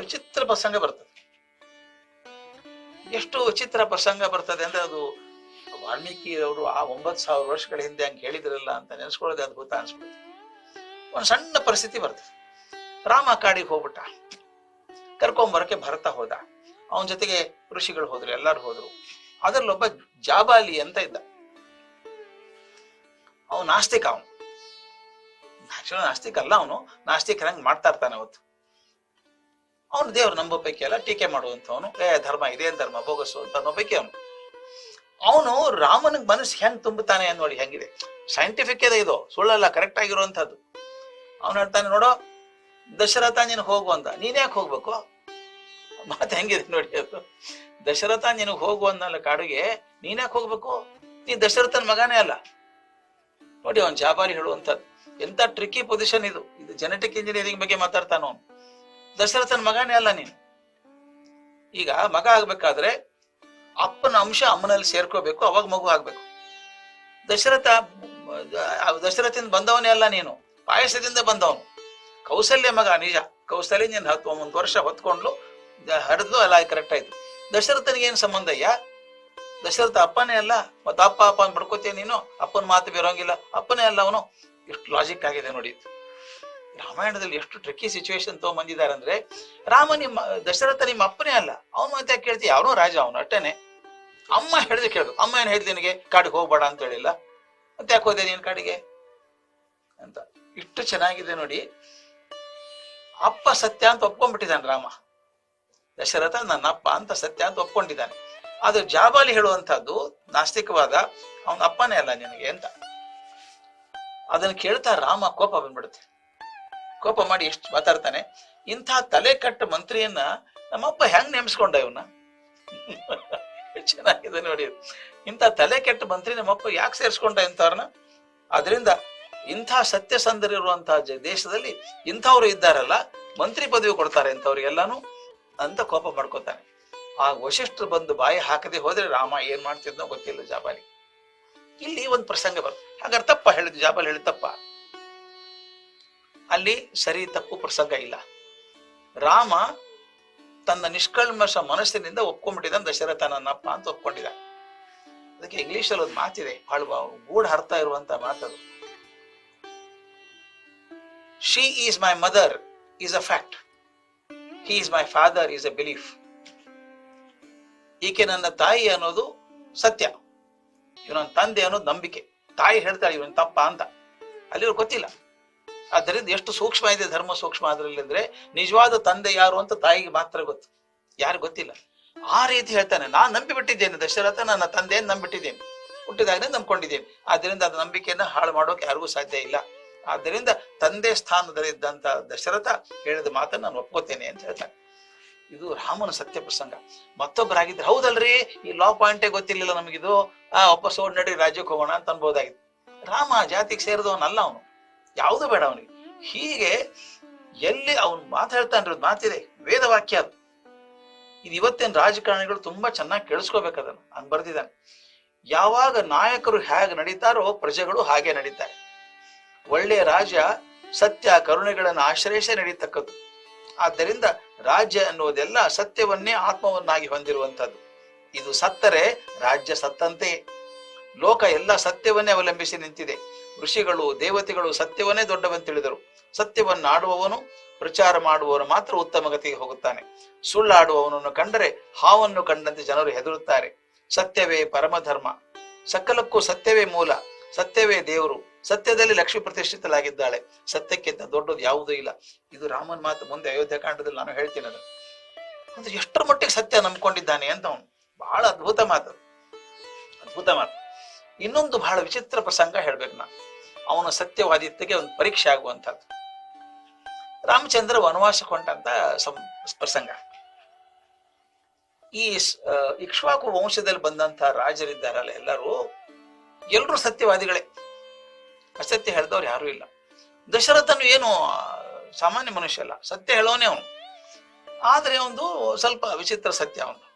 ವಿಚಿತ್ರ ಪ್ರಸಂಗ ಬರ್ತದೆ. ಎಷ್ಟು ವಿಚಿತ್ರ ಪ್ರಸಂಗ ಬರ್ತದೆ ಅಂದ್ರೆ ಅದು ವಾಲ್ಮೀಕಿ ಅವರು ಆ ಒಂಬತ್ತು ಸಾವಿರ ವರ್ಷಗಳ ಹಿಂದೆ ಹಂಗೆ ಹೇಳಿದ್ರಲ್ಲ ಅಂತ ನೆನೆಸ್ಕೊಳ್ಳೋದೇ ಅದ್ಭುತ ಅನ್ಸ್ಬಿಡುತ್ತೆ. ಒಂದು ಸಣ್ಣ ಪರಿಸ್ಥಿತಿ ಬರ್ತದೆ. ರಾಮ ಕಾಡಿಗೆ ಹೋಗ್ಬಿಟ್ಟ. ಕರ್ಕೊಂಬರಕ್ಕೆ ಭರತ ಹೋದ. ಅವನ ಜೊತೆಗೆ ಋಷಿಗಳು ಹೋದ್ರು, ಎಲ್ಲರೂ ಹೋದ್ರು. ಅದರಲ್ಲೊಬ್ಬ ಜಾಬಾಲಿ ಅಂತ ಇದ್ದ. ಅವನು ನಾಸ್ತಿಕ ಅವನು. ನಾಸ್ತಿಕ ಅಲ್ಲ ಅವನು. ನಾಸ್ತಿಕ ಹಂಗೆ ಮಾಡ್ತಾ ಇರ್ತಾನೆ ಅವತ್ತು. ಅವನು ದೇವ್ರು ನಂಬೋ ಪೈಕಿ ಅಲ್ಲ, ಟೀಕೆ ಮಾಡುವಂಥವನು. ಏ, ಧರ್ಮ ಇದೇನ್ ಧರ್ಮ, ಬೋಗಸು ಅಂತ ಅನ್ನೋ ಅವನು. ಅವನು ರಾಮನಿಗೆ ಮನಸ್ಸು ಹೆಂಗ್ ತುಂಬುತ್ತಾನೆ ನೋಡಿ ಹೆಂಗಿದೆ. ಸೈಂಟಿಫಿಕ್ ಇದೆ ಇದು, ಸುಳ್ಳಲ್ಲ ಕರೆಕ್ಟ್ ಆಗಿರುವಂಥದ್ದು. ಅವನು ಹೇಳ್ತಾನೆ, ನೋಡೋ, ದಶರಥ ನೀನು ಹೋಗು ಅಂತ. ನೀನ್ ಯಾಕೆ ಹೋಗ್ಬೇಕು? ಮಾತು ಹೆಂಗಿದೆ ನೋಡಿ ಅದು. ದಶರಥ ನಿನಗ್ ಹೋಗು ಅನ್ನಲ್ಲ ಕಾಡಿಗೆ, ನೀನ್ ಯಾಕೆ ಹೋಗ್ಬೇಕು? ನೀ ದಶರಥನ ಮಗನೇ ಅಲ್ಲ. ನೋಡಿ, ಅವನ್ ಜಾಬಾರಿ ಹೇಳುವಂತದ್ದು ಎಂತ ಟ್ರಿಕ್ಕಿ ಪೊಸಿಷನ್ ಇದು. ಇದು ಜೆನೆಟಿಕ್ ಇಂಜಿನಿಯರಿಂಗ್ ಬಗ್ಗೆ ಮಾತಾಡ್ತಾನ ಅವನು. ದಶರಥನ ಮಗನೇ ಅಲ್ಲ ನೀನು. ಈಗ ಮಗ ಆಗ್ಬೇಕಾದ್ರೆ ಅಪ್ಪನ ಅಂಶ ಅಮ್ಮನಲ್ಲಿ ಸೇರ್ಕೋಬೇಕು, ಅವಾಗ ಮಗು ಆಗ್ಬೇಕು. ದಶರಥ ದಶರಥಿಂದ ಬಂದವನೇ ಅಲ್ಲ ನೀನು. ಪಾಯಸದಿಂದ ಬಂದವನು. ಕೌಸಲ್ಯ ಮಗ, ನಿಜ. ಕೌಸಲ್ಯ ನೀನು ಹತ್ತು ಒಂದೊಂದು ವರ್ಷ ಹೊತ್ಕೊಂಡ್ಲು ಹರಿದ್ಲು ಅಲ್ಲ ಕರೆಕ್ಟ್ ಆಯ್ತು. ದಶರಥನಿಗೆ ಏನ್ ಸಂಬಂಧ ಅಯ್ಯ? ದಶರಥ ಅಪ್ಪನೇ ಅಲ್ಲ. ಮತ್ತೆ ಅಪ್ಪ ಅಪ್ಪ ಬಡ್ಕೋತೀಯ ನೀನು? ಅಪ್ಪನ ಮಾತು ಬೇರೋಂಗಿಲ್ಲ ಅಪ್ಪನೇ ಅಲ್ಲ ಅವನು. ಎಷ್ಟು ಲಾಜಿಕ್ ಆಗಿದೆ ನೋಡಿ. ರಾಮಾಯಣದಲ್ಲಿ ಎಷ್ಟು ಟ್ರಿಕ್ಕಿ ಸಿಚುವೇಶನ್ ತಗೊಂಬಂದಿದ್ದಾರೆ ಅಂದ್ರೆ, ರಾಮ ನಿಮ್ಮ, ದಶರಥ ನಿಮ್ಮ ಅಪ್ಪನೇ ಅಲ್ಲ. ಅವನು ಮತ್ತೆ ಕೇಳ್ತಿ ಅವನು ರಾಜ, ಅವನು ಅಟ್ಟನೆ. ಅಮ್ಮ ಹೇಳಿದ್ರೆ ಕೇಳ್ಬೇಕು. ಅಮ್ಮ ಏನ್ ಹೇಳಿದ್ ನಿನಗೆ? ಕಾಡಿಗೆ ಹೋಗ್ಬೇಡ ಅಂತ ಹೇಳಿಲ್ಲ. ಮತ್ತೆ ಯಾಕೆ ಹೋದೆ ನೀನ್ ಕಾಡಿಗೆ? ಅಂತ. ಇಷ್ಟು ಚೆನ್ನಾಗಿದೆ ನೋಡಿ. ಅಪ್ಪ ಸತ್ಯ ಅಂತ ಒಪ್ಕೊಂಡ್ಬಿಟ್ಟಿದ್ದಾನೆ ರಾಮ. ದಶರಥ ನನ್ನ ಅಪ್ಪ ಅಂತ ಸತ್ಯ ಅಂತ ಒಪ್ಕೊಂಡಿದ್ದಾನೆ. ಅದು ಜಾಬಾಲಿ ಹೇಳುವಂತಹದ್ದು ನಾಸ್ತಿಕವಾದ ಅವನ ಅಪ್ಪನೇ ಅಲ್ಲ ನಿನಗೆ ಅಂತ. ಅದನ್ನ ಕೇಳ್ತಾ ರಾಮ ಕೋಪ ಬಂದ್ಬಿಡುತ್ತೆ. ಕೋಪ ಮಾಡಿ ಎಷ್ಟು ಮಾತಾಡ್ತಾನೆ, ಇಂಥ ತಲೆ ಕಟ್ಟ ಮಂತ್ರಿಯನ್ನ ನಮ್ಮಪ್ಪ ಹೆಂಗ್ ನೇಮಿಸ್ಕೊಂಡ ಇವನ್ನ ಚೆನ್ನಾಗಿದೆ ನೋಡಿ. ಇಂಥ ತಲೆ ಕೆಟ್ಟ ಮಂತ್ರಿ ನಮ್ಮಪ್ಪ ಯಾಕೆ ಸೇರಿಸ್ಕೊಂಡ ಇಂಥವ್ರನ್ನ? ಅದರಿಂದ ಇಂಥ ಸತ್ಯಸಂಧರು ಇರುವಂತಹ ಜ- ದೇಶದಲ್ಲಿ ಇಂಥವ್ರು ಇದ್ದಾರಲ್ಲ, ಮಂತ್ರಿ ಪದವಿ ಕೊಡ್ತಾರೆ ಇಂಥವ್ರಿಗೆಲ್ಲಾನು ಅಂತ ಕೋಪ ಮಾಡ್ಕೋತಾನೆ ಆ ವಶಿಷ್ಠರು ಬಂದು ಬಾಯಿ ಹಾಕದೆ ಹೋದ್ರೆ ರಾಮ ಏನ್ ಮಾಡ್ತಿದ್ನೋ ಗೊತ್ತಿಲ್ಲ ಜಾಬಾಲಿ ಇಲ್ಲಿ ಒಂದು ಪ್ರಸಂಗ ಬರ್ತದೆ ಹಾಗಾದ್ರೆ ತಪ್ಪ ಹೇಳಿದ್ ಜಾಬಾಲಿ ಹೇಳಿದ ತಪ್ಪ. ಅಲ್ಲಿ ಸರಿ ತಪ್ಪು ಪ್ರಸಂಗ ಇಲ್ಲ. ರಾಮ ತನ್ನ ನಿಷ್ಕಲ್ಮಶ ಮನಸ್ಸಿನಿಂದ ಒಪ್ಕೊಂಡ್ಬಿಟ್ಟಿದ ದಶರಥ ನನ್ನಪ್ಪ ಅಂತ ಒಪ್ಕೊಂಡಿದ ಅದಕ್ಕೆ ಇಂಗ್ಲಿಷ್ ಅಲ್ಲಿ ಒಂದು ಮಾತಿದೆ ಬಹಳ ಗೂಢ ಅರ್ಥ ಇರುವಂತ ಮಾತದು. She is my mother is a fact he is my father is a belief ಈಕೆ ನನ್ನ ತಾಯಿ ಅನ್ನೋದು ಸತ್ಯ. ಇವನ ತಂದೆ ಅನ್ನೋದು ನಂಬಿಕೆ. ತಾಯಿ ಹೇಳ್ತಾಳೆ, ಇವನ್ ತಪ್ಪ ಅಂತ. ಅಲ್ಲಿ ಗೊತ್ತಿಲ್ಲ. ಆದ್ದರಿಂದ ಎಷ್ಟು ಸೂಕ್ಷ್ಮ ಇದೆ ಧರ್ಮ ಸೂಕ್ಷ್ಮ ಅದರಲ್ಲಿ ಅಂದ್ರೆ ನಿಜವಾದ ತಂದೆ ಯಾರು ಅಂತ ತಾಯಿಗೆ ಮಾತ್ರ ಗೊತ್ತು. ಯಾರು ಗೊತ್ತಿಲ್ಲ. ಆ ರೀತಿ ಹೇಳ್ತಾನೆ, ನಾನು ನಂಬಿ ಬಿಟ್ಟಿದ್ದೇನೆ ದಶರಥ, ನನ್ನ ತಂದೆಯನ್ನು ನಂಬಿಟ್ಟಿದ್ದೇನೆ ಹುಟ್ಟಿದಾಗಲೇ ನಂಬ್ಕೊಂಡಿದ್ದೇನೆ. ಆದ್ದರಿಂದ ಅದು ನಂಬಿಕೆಯನ್ನು ಹಾಳು ಮಾಡೋಕೆ ಯಾರಿಗೂ ಸಾಧ್ಯ ಇಲ್ಲ. ಆದ್ದರಿಂದ ತಂದೆ ಸ್ಥಾನದಲ್ಲಿ ಇದ್ದಂತ ದಶರಥ ಹೇಳಿದ ಮಾತನ್ನು ನಾನು ಒಪ್ಕೋತೇನೆ ಅಂತ ಹೇಳ್ತಾನೆ. ಇದು ರಾಮನ ಸತ್ಯ ಪ್ರಸಂಗ. ಮತ್ತೊಬ್ಬರಾಗಿದ್ರೆ, ಹೌದಲ್ರಿ, ಈ ಲಾ ಪಾಯಿಂಟೇ ಗೊತ್ತಿರ್ಲಿಲ್ಲ ನಮಗಿದು. ಆ, ವಾಪಸ್ ಸೋಡ್ ನಡಿ, ರಾಜ್ಯಕ್ಕೆ ಹೋಗೋಣ ಅಂತ ಅನ್ಬೋದಾಗಿತ್ತು. ರಾಮ ಜಾತಿಗೆ ಸೇರಿದವನಲ್ಲ ಅವನು. ಯಾವುದು ಬೇಡ ಅವನಿಗೆ. ಹೀಗೆ ಎಲ್ಲಿ ಅವನು ಮಾತಾಡ್ತಾನೆ ಮಾತಿದೆ. ವೇದವಾಕ್ಯ ಅದು. ಇದು ಇವತ್ತೇನು ರಾಜಕಾರಣಿಗಳು ತುಂಬಾ ಚೆನ್ನಾಗಿ ಕೇಳಿಸ್ಕೋಬೇಕದನ್ನು. ಅನ್ ಬರ್ದಿದ್ದಾನೆ. ಯಾವಾಗ ನಾಯಕರು ಹೇಗೆ ನಡೀತಾರೋ ಪ್ರಜೆಗಳು ಹಾಗೆ ನಡೀತಾರೆ. ಒಳ್ಳೆಯ ರಾಜ ಸತ್ಯ, ಕರುಣೆಗಳನ್ನು ಆಶ್ರಯಿಸೇ ನಡೀತಕ್ಕದ್ದು. ಆದ್ದರಿಂದ ರಾಜ್ಯ ಅನ್ನುವುದೆಲ್ಲ ಸತ್ಯವನ್ನೇ ಆತ್ಮವನ್ನಾಗಿ ಹೊಂದಿರುವಂಥದ್ದು. ಇದು ಸತ್ತರೆ ರಾಜ್ಯ ಸತ್ತಂತೆ ಲೋಕ ಎಲ್ಲ ಸತ್ಯವನ್ನೇ ಅವಲಂಬಿಸಿ ನಿಂತಿದೆ. ಋಷಿಗಳು, ದೇವತೆಗಳು ಸತ್ಯವನ್ನೇ ದೊಡ್ಡವನ್ ತಿಳಿದರು ಸತ್ಯವನ್ನಾಡುವವನು ಪ್ರಚಾರ ಮಾಡುವವನು ಮಾತ್ರ ಉತ್ತಮ ಗತಿಗೆ ಹೋಗುತ್ತಾನೆ. ಸುಳ್ಳಾಡುವವನನ್ನು ಕಂಡರೆ ಹಾವನ್ನು ಕಂಡಂತೆ ಜನರು ಹೆದರುತ್ತಾರೆ. ಸತ್ಯವೇ ಪರಮಧರ್ಮ ಸಕಲಕ್ಕೂ ಸತ್ಯವೇ ಮೂಲ. ಸತ್ಯವೇ ದೇವರು. ಸತ್ಯದಲ್ಲಿ ಲಕ್ಷ್ಮಿ ಪ್ರತಿಷ್ಠಿತಲಾಗಿದ್ದಾಳೆ ಸತ್ಯಕ್ಕಿಂತ ದೊಡ್ಡದು ಯಾವುದೂ ಇಲ್ಲ. ಇದು ರಾಮನ್ ಮಾತು ಮುಂದೆ ಅಯೋಧ್ಯ ಕಾಂಡದಲ್ಲಿ ನಾನು ಹೇಳ್ತೀನಿ ಅದು ಅಂದ್ರೆ ಎಷ್ಟರ ಮಟ್ಟಿಗೆ ಸತ್ಯ ನಂಬ್ಕೊಂಡಿದ್ದಾನೆ ಅಂತ ಅವನು. ಬಹಳ ಅದ್ಭುತ ಮಾತು ಅದು. ಅದ್ಭುತ ಮಾತು. ಇನ್ನೊಂದು ಬಹಳ ವಿಚಿತ್ರ ಪ್ರಸಂಗ ಹೇಳ್ಬೇಕು ನಾನು. ಅವನ ಸತ್ಯವಾದಿತ್ಯಗೆ ಒಂದು ಪರೀಕ್ಷೆ ಆಗುವಂಥದ್ದು. ರಾಮಚಂದ್ರ ವನವಾಸ ಕೊಂಡಂತ ಸಂ- ಪ್ರಸಂಗ. ಈ ಇಕ್ಷ್ವಾಕು ವಂಶದಲ್ಲಿ ಬಂದಂತ ರಾಜರಿದ್ದಾರಲ್ಲ ಎಲ್ಲರೂ ಎಲ್ಲರೂ ಸತ್ಯವಾದಿಗಳೇ. ಅಸತ್ಯ ಹೇಳಿದವ್ರು ಯಾರು ಇಲ್ಲ. ದಶರಥನು ಏನು ಸಾಮಾನ್ಯ ಮನುಷ್ಯ ಅಲ್ಲ. ಸತ್ಯ ಹೇಳೋನೇ ಅವನು. ಆದ್ರೆ ಒಂದು ಸ್ವಲ್ಪ ವಿಚಿತ್ರ ಸತ್ಯ ಅವನು.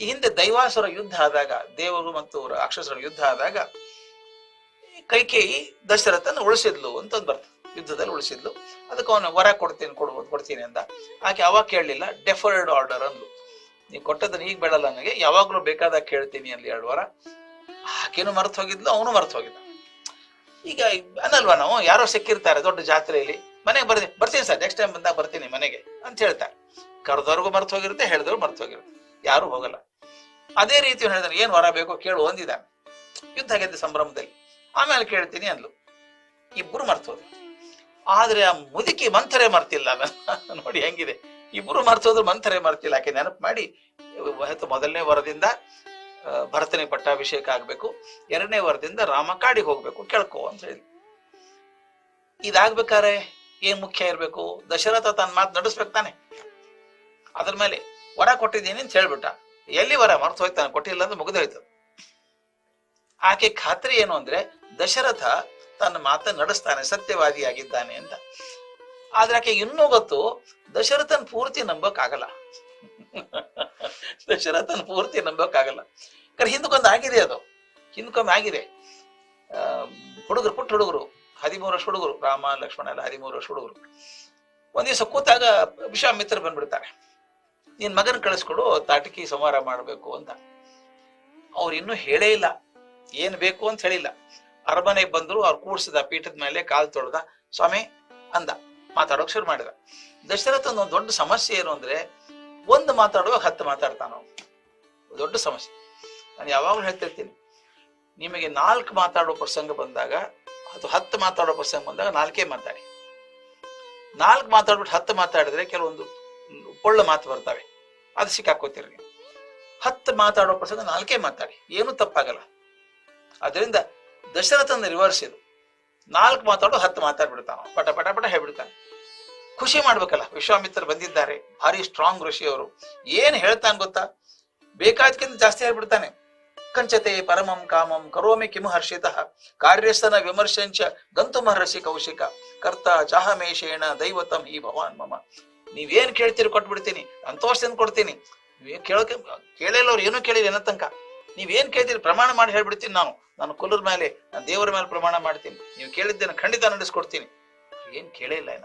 ಈ ಹಿಂದೆ ದೈವಾಸುರ ಯುದ್ಧ ಆದಾಗ, ದೇವರು ಮತ್ತು ರಾಕ್ಷಸರ ಯುದ್ಧ ಆದಾಗ ಕೈಕೇಯಿ ದಶರಥನ ಉಳಿಸಿದ್ಲು ಅಂತ ಒಂದು ಬರ್ತದೆ. ಯುದ್ಧದಲ್ಲಿ ಉಳಿಸಿದ್ಲು. ಅದಕ್ಕೆ ಅವನು ವರ ಕೊಡ್ತೀನಿ ಕೊಡ್ಬೋದು ಕೊಡ್ತೀನಿ ಅಂತ ಆಕೆ ಅವಾಗ ಕೇಳಲಿಲ್ಲ ಡೆಫರ್ಡ್ ಆರ್ಡರ್ ಅಂದ್ಲು. ನೀವು ಕೊಟ್ಟದನ್ನ ಈಗ ಬೇಡಲ್ಲ ನನಗೆ, ಯಾವಾಗಲೂ ಬೇಕಾದಾಗ ಕೇಳ್ತೀನಿ ಅಲ್ಲಿ ಎರಡು ವಾರ. ಆಕೆನು ಮರ್ತು ಹೋಗಿದ್ಲು, ಅವನು ಮರ್ತು ಹೋಗಿದ್ದ ಈಗ ಅನ್ನಲ್ವಾ ನಾವು? ಯಾರೋ ಸಿಕ್ಕಿರ್ತಾರೆ ದೊಡ್ಡ ಜಾತ್ರೆಯಲ್ಲಿ. ಮನೆಗೆ ಬರ್ತೀನಿ ಬರ್ತೀನಿ ಸರ್ ನೆಕ್ಸ್ಟ್ ಟೈಮ್ ಬಂದಾಗ ಬರ್ತೀನಿ ಮನೆಗೆ ಅಂತ ಹೇಳ್ತಾರೆ. ಕರೆದವ್ರಿಗೂ ಮರ್ತು ಹೋಗಿರುತ್ತೆ ಹೇಳಿದವ್ರು ಮರ್ತು ಹೋಗಿರುತ್ತೆ. ಯಾರು ಹೋಗಲ್ಲ. ಅದೇ ರೀತಿ ಹೇಳಿದ್ರೆ ಏನು ವರ ಬೇಕೋ ಕೇಳು ಒಂದಿದ್ದಾನೆ ಯುದ್ಧ ಆಗೈತೆ ಸಂಭ್ರಮದಲ್ಲಿ. ಆಮೇಲೆ ಕೇಳ್ತೀನಿ ಅಂದ್ಲು. ಇಬ್ಬರು ಮರ್ತೋದ್ರು. ಆದ್ರೆ ಆ ಮುದುಕಿ ಮಂಥರೇ ಮರ್ತಿಲ್ಲ ನೋಡಿ ಹೆಂಗಿದೆ. ಇಬ್ರು ಮರ್ತೋದ್ರು, ಮಂಥರೇ ಮರ್ತಿಲ್ಲ. ಆಕೆ ನೆನಪು ಮಾಡಿ ಮೊದಲನೇ ವರದಿಂದ ಭರತನೇ ಪಟ್ಟಾಭಿಷೇಕ ಆಗ್ಬೇಕು. ಎರಡನೇ ವರದಿಂದ ರಾಮ ಕಾಡಿಗೆ ಹೋಗ್ಬೇಕು, ಕೇಳ್ಕೊ ಅಂತ ಹೇಳಿ. ಇದಾಗ್ಬೇಕಾರೆ ಏನ್ ಮುಖ್ಯ ಇರ್ಬೇಕು? ದಶರಥ ತನ್ನ ಮಾತು ನಡೆಸ್ಬೇಕು ತಾನೆ. ಅದ್ರ ಮೇಲೆ ವರ ಕೊಟ್ಟಿದ್ದೀನಿ ಅಂತ ಹೇಳ್ಬಿಟ್ಟ. ಎಲ್ಲಿ ವರ? ಮರ್ತು ಹೋಯ್ತಾನೆ. ಕೊಟ್ಟಿಲ್ಲ ಅಂದ್ರೆ ಮುಗಿದೋಯ್ತದ ಹೋಯ್ತು ಆಕೆ ಖಾತ್ರಿ ಏನು ಅಂದ್ರೆ ದಶರಥ ತನ್ನ ಮಾತನ್ನು ನಡೆಸ್ತಾನೆ, ಸತ್ಯವಾದಿಯಾಗಿದ್ದಾನೆ ಅಂತ. ಆದ್ರೆ ಆಕೆ ಇನ್ನೂ ಗೊತ್ತು, ದಶರಥನ್ ಪೂರ್ತಿ ನಂಬಕ್ಕಾಗಲ್ಲ. ದಶರಥನ್ ಪೂರ್ತಿ ನಂಬಕ್ಕಾಗಲ್ಲ. ಯಾಕಂದ್ರೆ ಹಿಂದಕ್ಕೊಂದು ಆಗಿದೆ ಅದು. ಹಿಂದಕ್ಕೊಮ್ಮೆ ಆಗಿದೆ. ಹುಡುಗರು, ಪುಟ್ಟ ಹುಡುಗರು, ಹದಿಮೂರು ವರ್ಷ ಹುಡುಗರು, ರಾಮ, ಲಕ್ಷ್ಮಣ ಎಲ್ಲ ಹದಿಮೂರು ವರ್ಷ ಹುಡುಗರು. ಒಂದ್ ದಿವಸ ಕೂತಾಗ ವಿಶ್ವಾಮಿತ್ರ ಬಂದ್ಬಿಡ್ತಾರೆ. ನಿನ್ ಮಗನ ಕಳಿಸ್ಕೊಡು, ತಾಟಕಿ ಸಂಹಾರ ಮಾಡಬೇಕು ಅಂತ. ಅವ್ರು ಇನ್ನೂ ಹೇಳೇ ಇಲ್ಲ. ಏನ್ ಬೇಕು ಅಂತ ಹೇಳಿಲ್ಲ. ಅರಮನೆಗೆ ಬಂದ್ರು, ಅವ್ರು ಕೂಡ್ಸಿದ ಪೀಠದ ಮೇಲೆ ಕಾಲು ತೊಳೆದ, ಸ್ವಾಮಿ, ಅಂದ. ಮಾತಾಡೋಕ್ ಶುರು ಮಾಡಿದ. ದಶರಥನ ಒಂದು ದೊಡ್ಡ ಸಮಸ್ಯೆ ಏನು ಅಂದ್ರೆ, ಒಂದು ಮಾತಾಡುವಾಗ ಹತ್ತು ಮಾತಾಡ್ತಾನ. ದೊಡ್ಡ ಸಮಸ್ಯೆ. ನಾನು ಯಾವಾಗಲೂ ಹೇಳ್ತಿರ್ತೀನಿ, ನಿಮಗೆ ನಾಲ್ಕು ಮಾತಾಡೋ ಪ್ರಸಂಗ ಬಂದಾಗ ಅಥವಾ ಹತ್ತು ಮಾತಾಡೋ ಪ್ರಸಂಗ ಬಂದಾಗ ನಾಲ್ಕೇ ಮಾತಾಡಿ. ನಾಲ್ಕು ಮಾತಾಡ್ಬಿಟ್ಟು ಹತ್ತು ಮಾತಾಡಿದ್ರೆ ಕೆಲವೊಂದು ಒಳ್ಳೆ ಮಾತು ಬರ್ತವೆ. ಅದು ಸಿಕ್ಕಾಕೋತೀರಿ ಹತ್ತು ಮಾತಾಡೋ ಪ್ರಸಂಗ ನಾಲ್ಕೇ ಮಾತಾಡಿ. ಏನು ತಪ್ಪಾಗಲ್ಲ. ಅದರಿಂದ ದಶರಥನ ರಿವರ್ಸ್ ಇದು. ನಾಲ್ಕು ಮಾತಾಡು ಹತ್ತು ಮಾತಾಡ್ಬಿಡ್ತಾನ. ಪಟ ಪಟ ಪಟ ಹೇಳ್ಬಿಡ್ತಾನೆ. ಖುಷಿ ಮಾಡ್ಬೇಕಲ್ಲ, ವಿಶ್ವಾಮಿತ್ರ ಬಂದಿದ್ದಾರೆ. ಭಾರಿ ಸ್ಟ್ರಾಂಗ್ ಋಷಿ ಅವರು ಏನ್ ಹೇಳ್ತಾನೆ ಗೊತ್ತಾ? ಬೇಕಾದಕ್ಕಿಂತ ಜಾಸ್ತಿ ಹೇಳ್ಬಿಡ್ತಾನೆ. ಕಂಚತೆ ಪರಮಂ ಕಾಮಂ ಕರೋಮಿ ಕಿಮ ಹರ್ಷಿತ. ಕಾರ್ಯಸ್ಥನ ವಿಮರ್ಶಂಚ ಗಂತು ಮಹರ್ಷಿ ಕೌಶಿಕ. ಕರ್ತ ಚಾಹಮೇಶೇಣ ದೈವತಂ ಈ ಭವಾನ್ ಮಮ. ನೀವೇನ್ ಕೇಳ್ತೀರಿ ಕೊಟ್ಬಿಡ್ತೀನಿ, ಸಂತೋಷದಿಂದ ಕೊಡ್ತೀನಿ. ಕೇಳೋಕೆ ಕೇಳಿಲ್ಲ ಅವ್ರು, ಏನೂ ಕೇಳಿಲ್ಲ ತನಕ. ನೀವೇನ್ ಕೇಳ್ತೀರಿ? ಪ್ರಮಾಣ ಮಾಡಿ ಹೇಳ್ಬಿಡ್ತೀನಿ ನಾನು. ನಾನು ಕೊಲ್ಲರ ಮೇಲೆ, ನಾನು ದೇವರ ಮೇಲೆ ಪ್ರಮಾಣ ಮಾಡ್ತೀನಿ. ನೀವು ಕೇಳಿದ್ದೇನೆ ಖಂಡಿತ ನಡೆಸ್ಕೊಡ್ತೀನಿ. ಏನ್ ಕೇಳೇ ಇಲ್ಲ ಏನ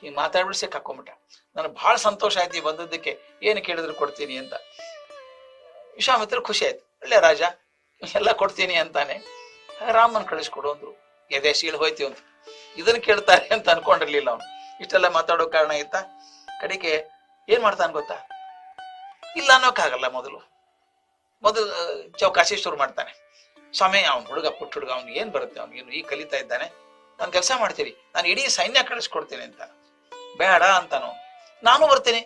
ಹಿಂಗ್ ಮಾತಾಡ್ಬಿಟ್ಟು ಸಿಕ್ ಹಾಕೊಂಬಿಟ್ಟ. ನನಗೆ ಬಹಳ ಸಂತೋಷ ಆಯ್ತು ಈ ಬಂದದ್ದಕ್ಕೆ. ಏನು ಕೇಳಿದ್ರು ಕೊಡ್ತೀನಿ ಅಂತ. ವಿಶ್ವಾಮಿತ್ರ ಖುಷಿ ಆಯ್ತು. ಒಳ್ಳೆ ರಾಜ. ಎಲ್ಲ ಕೊಡ್ತೀನಿ ಅಂತಾನೆ. ರಾಮನ್ ಕಳಿಸ್ಕೊಡು ಅಂದ್ರು. ಎದೆ ಶೀಳ್ ಹೋಯ್ತಿ ಅಂತ. ಇದನ್ನ ಕೇಳ್ತಾರೆ ಅಂತ ಅನ್ಕೊಂಡಿರ್ಲಿಲ್ಲ ಅವನು. ಇಷ್ಟೆಲ್ಲ ಮಾತಾಡೋ ಕಾರಣ ಇತ್ತ? ಕಡೆಗೆ ಏನ್ ಮಾಡ್ತಾನೆ ಗೊತ್ತಾ? ಇಲ್ಲ ಅನ್ನೋಕ್ಕಾಗಲ್ಲ ಮೊದಲು. ಮೊದಲು ಚೌಕಾಸಿ ಶುರು ಮಾಡ್ತಾನೆ. ಸ್ವಾಮಿ, ಅವ್ನ ಹುಡುಗ, ಪುಟ್ಟ ಹುಡುಗ, ಅವ್ನಿಗೆ ಏನ್ ಬರುತ್ತೆ? ಅವ್ನಿಗೇನು ಈಗ ಕಲಿತಾ ಇದ್ದಾನೆ? ನಾನು ಕೆಲಸ ಮಾಡ್ತೀನಿ. ನಾನು ಇಡೀ ಸೈನ್ಯ ಕಳಿಸ್ಕೊಡ್ತೇನೆ ಅಂತ. ಬೇಡ ಅಂತಾನು. ನಾನು ಬರ್ತೀನಿ.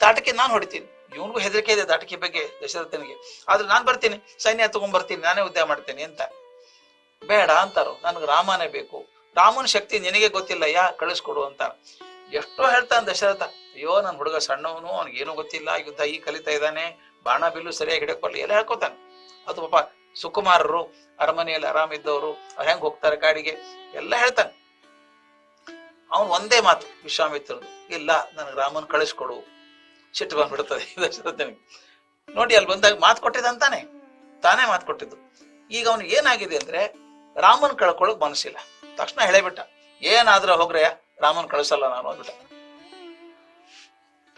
ತಾಟಕ್ಕೆ ನಾನು ಹೊಡಿತೀನಿ. ಇವನಿಗೂ ಹೆದರಿಕೆ ಇದೆ ತಾಟಕಿ ಬಗ್ಗೆ ದಶರಥನಿಗೆ. ಆದ್ರೆ ನಾನು ಬರ್ತೀನಿ. ಸೈನ್ಯ ತಗೊಂಡ್ಬರ್ತೀನಿ ನಾನೇ ಉದ್ಯ ಮಾಡ್ತೇನೆ ಅಂತ. ಬೇಡ ಅಂತಾರು. ನನಗೆ ರಾಮನೇ ಬೇಕು. ರಾಮನ ಶಕ್ತಿ ನಿನಗೆ ಗೊತ್ತಿಲ್ಲ, ಯಾ, ಕಳಿಸ್ಕೊಡು ಅಂತ. ಎಷ್ಟೋ ಹೇಳ್ತಾನೆ ದಶರಥ. ಅಯ್ಯೋ ನನ್ನ ಹುಡುಗ ಸಣ್ಣವನು, ಅವ್ನಿಗೇನು ಗೊತ್ತಿಲ್ಲ. ಯುದ್ಧ ಈ ಕಲಿತಾ ಇದ್ದಾನೆ. ಬಾಣ ಬಿಲ್ಲು ಸರಿಯಾಗಿ ಹಿಡಕ್ ಬರ್ಲಿ ಎಲ್ಲ ಹೇಳ್ಕೊತಾನೆ. ಅದು ಪಾಪ ಸುಕುಮಾರರು, ಅರಮನೆಯಲ್ಲಿ ಆರಾಮಿದ್ದವರು ಅವ್ರು ಹೆಂಗ್ ಹೋಗ್ತಾರೆ ಕಾಡಿಗೆ ಎಲ್ಲ ಹೇಳ್ತಾನೆ. ಅವನು ಒಂದೇ ಮಾತು ವಿಶ್ವಾಮಿತ್ರದು ಇಲ್ಲ, ನನಗೆ ರಾಮನ್ ಕಳಿಸ್ಕೊಡು. ಸಿಟ್ಟು ಬಂದ್ಬಿಡ್ತದೆ ನೋಡಿ, ಅಲ್ಲಿ ಬಂದಾಗ ಮಾತು ಕೊಟ್ಟಿದ್ದಂತಾನೆ ತಾನೇ ಮಾತು ಕೊಟ್ಟಿದ್ದು. ಈಗ ಅವನು ಏನಾಗಿದೆ ಅಂದ್ರೆ, ರಾಮನ್ ಕಳ್ಕೊಳಕ್ ಮನಸ್ಸಿಲ್ಲ. ತಕ್ಷಣ ಹೇಳೇಬಿಟ್ಟ ಏನಾದ್ರೂ ಹೋಗ್ರೆ ರಾಮನ್ ಕಳಿಸಲ್ಲ ನಾನು ಅಂದ್ಬಿಟ್ಟ.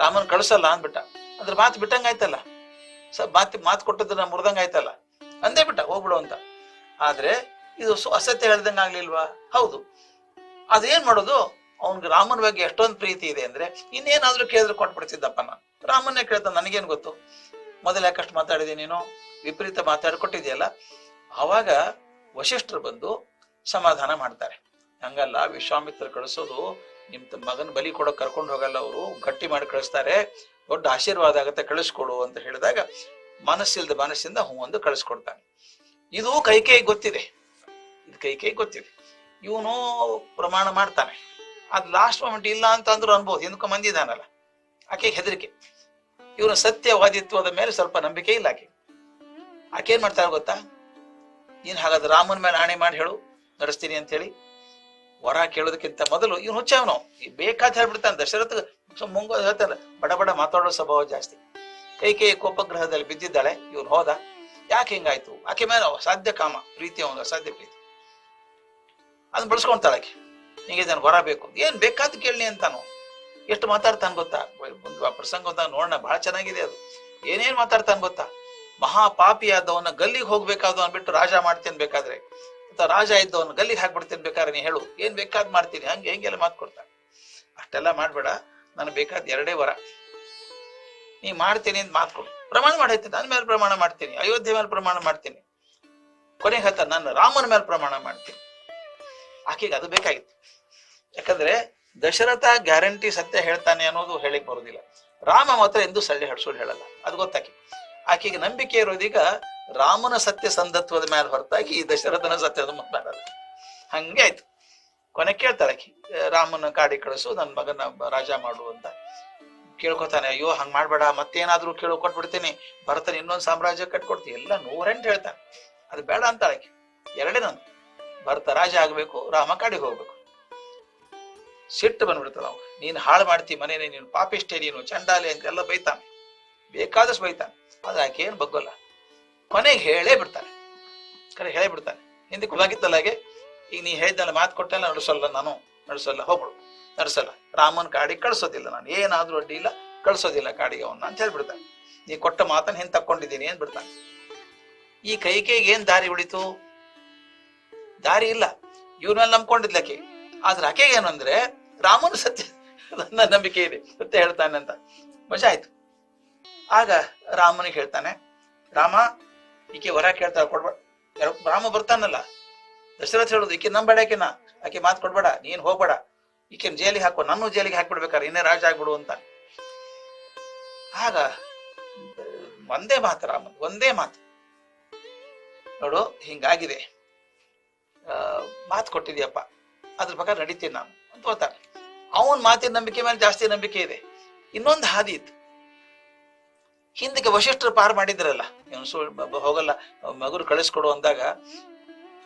ರಾಮನ್ ಕಳಿಸಲ್ಲ ಅಂದ್ಬಿಟ್ಟ. ಅದ್ರ ಮಾತು ಬಿಟ್ಟಂಗಾಯ್ತಲ್ಲ. ಸ ಮಾತು ಮಾತು ನಾ ಮುರಿದಂಗ ಆಯ್ತಲ್ಲ? ಅಂದೇ ಬಿಟ್ಟ, ಹೋಗ್ಬಿಡು ಅಂತ. ಆದ್ರೆ ಇದು ಅಸತ್ಯ ಹೇಳ್ದಂಗ ಆಗ್ಲಿಲ್ವಾ? ಹೌದು. ಅದೇನ್ ಮಾಡೋದು? ಅವನ್ಗೆ ರಾಮನ ಬಗ್ಗೆ ಎಷ್ಟೊಂದು ಪ್ರೀತಿ ಇದೆ ಅಂದ್ರೆ, ಇನ್ನೇನಾದ್ರೂ ಕೇಳಿದ್ರೆ ಕೊಟ್ಬಿಡ್ತಿದ್ದಪ್ಪ ನಾನು. ರಾಮನ್ನೇ ಕೇಳ್ತ ನನಗೇನ್ ಗೊತ್ತು? ಮೊದಲು ಯಾಕಷ್ಟು ಮಾತಾಡಿದೆ ನೀನು? ವಿಪರೀತ ಮಾತಾಡ್ಕೊಟ್ಟಿದ್ಯಲ್ಲ? ಅವಾಗ ವಶಿಷ್ಠರು ಬಂದು ಸಮಾಧಾನ ಮಾಡ್ತಾರೆ. ಹಂಗಲ್ಲ ವಿಶ್ವಾಮಿತ್ರ ಕಳಿಸೋದು ನಿಮ್ ಮಗನ ಬಲಿ ಕೊಡೋಕ್ ಕರ್ಕೊಂಡು ಹೋಗಲ್ಲ ಅವರು, ಗಟ್ಟಿ ಮಾಡಿ ಕಳಿಸ್ತಾರೆ. ದೊಡ್ಡ ಆಶೀರ್ವಾದ ಆಗತ್ತೆ, ಕಳಿಸ್ಕೊಡು ಅಂತ ಹೇಳಿದಾಗ ಮನಸ್ಸಿಲ್ದ ಮನಸ್ಸಿಂದ ಹೂ ಒಂದು ಕಳಿಸ್ಕೊಡ್ತಾನೆ. ಇದು ಕೈಕೈ ಗೊತ್ತಿದೆ. ಇದು ಕೈಕೈ ಗೊತ್ತಿದೆ. ಇವನು ಪ್ರಮಾಣ ಮಾಡ್ತಾನೆ. ಅದ್ ಲಾಸ್ಟ್ ಮೊಮೆಂಟ್ ಇಲ್ಲ ಅಂತ ಅಂದ್ರು ಅನ್ಬೋದು. ಹಿಂದಕ್ಕೆ ಮಂದಿದಾನಲ್ಲ. ಆಕೆ ಹೆದರಿಕೆ. ಇವನ ಸತ್ಯವಾದಿತ್ವದ ಮೇಲೆ ಸ್ವಲ್ಪ ನಂಬಿಕೆ ಇಲ್ಲ ಆಕೆ. ಆಕೆ ಏನ್ ಗೊತ್ತಾ? ನೀನ್ ಹಾಗಾದ್ರೆ ರಾಮನ ಮೇಲೆ ಆಣೆ ಮಾಡಿ ಹೇಳು, ನಡೆಸ್ತೀನಿ ಅಂತ ಹೇಳಿ ವರ ಕೇಳೋದಕ್ಕಿಂತ ಮೊದಲು ಇವನು ಹುಚ್ಚವನು ಬೇಕಾದ ಹೇಳ್ಬಿಡ್ತಾನೆ. ದಶರಥ ಮುಂಗೋ ಹೇಳ್ತಾನೆ ಬಡ ಬಡ ಮಾತಾಡೋ ಸ್ವಭಾವ ಜಾಸ್ತಿ. ಕೈ ಕೈ ಕೋಪಗ್ರಹದಲ್ಲಿ ಬಿದ್ದಿದ್ದಾಳೆ? ಇವನು ಹೋದ. ಯಾಕೆ ಹಿಂಗಾಯ್ತು? ಆಕೆ ಮೇಲೆ ಅಸಾಧ್ಯ ಕಾಮ, ಪ್ರೀತಿ ಅವನು ಅಸಾಧ್ಯ ಪ್ರೀತಿ. ಅದನ್ನ ಬಳಸ್ಕೊಂತಾಳೆ ಆಕೆ. ಇದನ್ನು ಹೊರ ಬೇಕು. ಏನ್ ಬೇಕಾದ್ ಕೇಳಿ ಅಂತಾನು. ಎಷ್ಟು ಮಾತಾಡ್ತಾನೆ ಗೊತ್ತಾ? ಒಂದು ಪ್ರಸಂಗ ನೋಡೋಣ, ಬಹಳ ಚೆನ್ನಾಗಿದೆ ಅದು. ಏನೇನ್ ಮಾತಾಡ್ತಾನೆ ಗೊತ್ತಾ? ಮಹಾ ಪಾಪಿಯಾದವನ್ನ ಗಲ್ಲಿಗೆ ಹೋಗ್ಬೇಕಾದವನ್ ಬಿಟ್ಟು ರಾಜ ಮಾಡ್ತೇನೆ ಬೇಕಾದ್ರೆ ಅಥವಾ ರಾಜ ಇದ್ದವನ್ನ ಗಲ್ಲಿಗೆ ಹಾಕ್ಬಿಡ್ತೇನೆ ಬೇಕಾದ್ರೆ ನೀ ಹೇಳು. ಏನ್ ಬೇಕಾದ್ ಮಾಡ್ತೀನಿ. ಹಂಗೆ ಹೆಂಗೆಲ್ಲ ಮಾತು ಕೊಡ್ತಾನೆ ಅಷ್ಟೆಲ್ಲ ಮಾಡ್ಬೇಡ. ನನಗೆ ಬೇಕಾದ ಎರಡೇ ವರ. ನೀ ಮಾಡ್ತೀನಿ ಅಂತ ಮಾತು ಕೊಡು. ಪ್ರಮಾಣ ಮಾಡೈತೆ, ನನ್ನ ಮೇಲೆ ಪ್ರಮಾಣ ಮಾಡ್ತೀನಿ, ಅಯೋಧ್ಯೆ ಮೇಲೆ ಪ್ರಮಾಣ ಮಾಡ್ತೀನಿ. ಕೊನೆಗೆ ಹತ್ತ ನಾನು ರಾಮನ ಮೇಲೆ ಪ್ರಮಾಣ ಮಾಡ್ತೀನಿ. ಆಕೆಗೆ ಅದು ಬೇಕಾಗಿತ್ತು. ಯಾಕಂದ್ರೆ ದಶರಥ ಗ್ಯಾರಂಟಿ ಸತ್ಯ ಹೇಳ್ತಾನೆ ಅನ್ನೋದು ಹೇಳಿಕ್ ಬರೋದಿಲ್ಲ. ರಾಮ ಮಾತ್ರ ಎಂದು ಸಳ್ಳಿ ಹಡ್ಸೋದು ಹೇಳಲ್ಲ. ಅದು ಗೊತ್ತಾಕಿ. ಆಕೆಗೆ ನಂಬಿಕೆ ಇರೋದೀಗ ರಾಮನ ಸತ್ಯ ಸಂಧತ್ವದ ಮೇಲೆ ಹೊರತಾಗಿ ಈ ದಶರಥನ ಸತ್ಯದ ಮುಂದೆ ಹಂಗೆ ಆಯ್ತು. ಕೊನೆ ಕೇಳ್ತಾಳೆ ರಾಮನ ಕಾಡಿ ಕಳಿಸು, ನನ್ನ ಮಗನ ರಾಜ ಮಾಡು ಅಂತ. ಕೇಳ್ಕೊತಾನೆ, ಅಯ್ಯೋ, ಹಂಗ್ ಮಾಡ್ಬೇಡ, ಮತ್ತೇನಾದ್ರೂ ಕೇಳು, ಕೊಟ್ಬಿಡ್ತೀನಿ. ಭರತನ ಇನ್ನೊಂದು ಸಾಮ್ರಾಜ್ಯ ಕಟ್ಕೊಡ್ತೀನಿ ಎಲ್ಲ ನೂರೆಂಟು ಹೇಳ್ತಾನೆ. ಅದು ಬೇಡ ಅಂತಾಳೆ ಆಕಿ ಎರಡೇ ನಂದು ಭರತ ರಾಜ ಆಗ್ಬೇಕು, ರಾಮ ಕಾಡಿಗೆ ಹೋಗ್ಬೇಕು. ಸಿಟ್ಟು ಬಂದ್ಬಿಡ್ತಾನ ಅವ. ನೀನ್ ಹಾಳು ಮಾಡ್ತಿ ಮನೇನೆ, ನೀನು ಪಾಪಿಷ್ಟೇ ನೀನು ಚಂಡಾಲೆ ಅಂತೆಲ್ಲ ಬೈತಾನೆ. ಬೇಕಾದಷ್ಟು ಬೈತಾನೆ. ಆದ್ರೆ ಆಕೆ ಏನ್ ಬಗ್ಗೋಲ್ಲ. ಕೊನೆಗೆ ಹೇಳೇ ಬಿಡ್ತಾನೆ. ಕರೆ, ಹೇಳೇ ಬಿಡ್ತಾನೆ. ಹಿಂದಕ್ಕೆ ಹೋಗಿತ್ತಲ್ಲ ಹಾಗೆ ಈಗ ನೀ ಹೇಳ್ದಲ್ಲ ಮಾತು ಕೊಟ್ಟೆಲ್ಲ ನಡೆಸಲ್ಲ ನಾನು. ನಡೆಸಲ್ಲ ಹೋಗ್ಬಿಡು ನಡೆಸಲ್ಲ. ರಾಮನ್ ಕಾಡಿಗೆ ಕಳ್ಸೋದಿಲ್ಲ ನಾನು. ಏನಾದ್ರೂ ಅಡ್ಡಿ ಇಲ್ಲ, ಕಳ್ಸೋದಿಲ್ಲ ಕಾಡಿಗೆ ಅವನ್ನ ಅಂತ ಹೇಳ್ಬಿಡ್ತಾನೆ. ನೀ ಕೊಟ್ಟ ಮಾತನ್ನ ಹೆಂಗ್ ತಕ್ಕೊಂಡಿದ್ದೀನಿ ಏನ್ ಬಿಡ್ತಾನೆ. ಈ ಕೈಕೇಗೆ ಏನ್ ದಾರಿ ಉಳಿತು? ದಾರಿ ಇಲ್ಲ. ಇವ್ರನ್ನೆಲ್ಲ ನಂಬ್ಕೊಂಡಿದ್ಲಕ್ಕೆ ಆದ್ರೆ ಆಕೆಗೆ ಏನು ಅಂದ್ರೆ ರಾಮನ ಸತ್ಯ ನನ್ನ ನಂಬಿಕೆ ಇದೆ ಸತ್ಯ ಹೇಳ್ತಾನೆ ಅಂತ. ಮಜಾ ಆಯ್ತು. ಆಗ ರಾಮನಿಗೆ ಹೇಳ್ತಾನೆ, ರಾಮ, ಈಕೆ ವರ ಕೇಳ್ತಾ ಕೊಡ್ಬೇಡ ರಾಮ ಬರ್ತಾನಲ್ಲ. ದಶರಥ ಹೇಳುದು, ಈಕೆ ನಂಬೇಡ ಆಕೆನ ಆಕೆ ಮಾತು ಕೊಡ್ಬೇಡ, ನೀನ್ ಹೋಗ್ಬೇಡ. ಈಕೆನ್ ಜೈಲಿಗೆ ಹಾಕೋ ನನ್ನ ಜೈಲಿಗೆ ಹಾಕ್ಬಿಡ್ಬೇಕಾರೆ ಇನ್ನೇ ರಾಜ ಆಗ್ಬಿಡು ಅಂತ. ಆಗ ಒಂದೇ ಮಾತು ರಾಮ ಒಂದೇ ಮಾತು. ನೋಡು, ಹಿಂಗಾಗಿದೆ. ಮಾತು ಕೊಟ್ಟಿದ್ಯಪ್ಪ. ಅದ್ರ ಪ್ರಕಾರ ನಡೀತೀನಿ ನಾನು ಅಂತ ಹೋಗ್ತಾನೆ ಅವನ್ ಮಾತಿನ ನಂಬಿಕೆ ಮೇಲೆ ಜಾಸ್ತಿ ನಂಬಿಕೆ ಇದೆ. ಇನ್ನೊಂದು ಹಾದಿ ಇತ್ತು. ಹಿಂದಕ್ಕೆ ವಶಿಷ್ಠರು ಪಾರ್ ಮಾಡಿದ್ರಲ್ಲ ಇವನು ಸುಳ್ ಬ- ಬ- ಹೋಗಲ್ಲ ಮಗುರು ಕಳಿಸ್ಕೊಡು ಅಂದಾಗ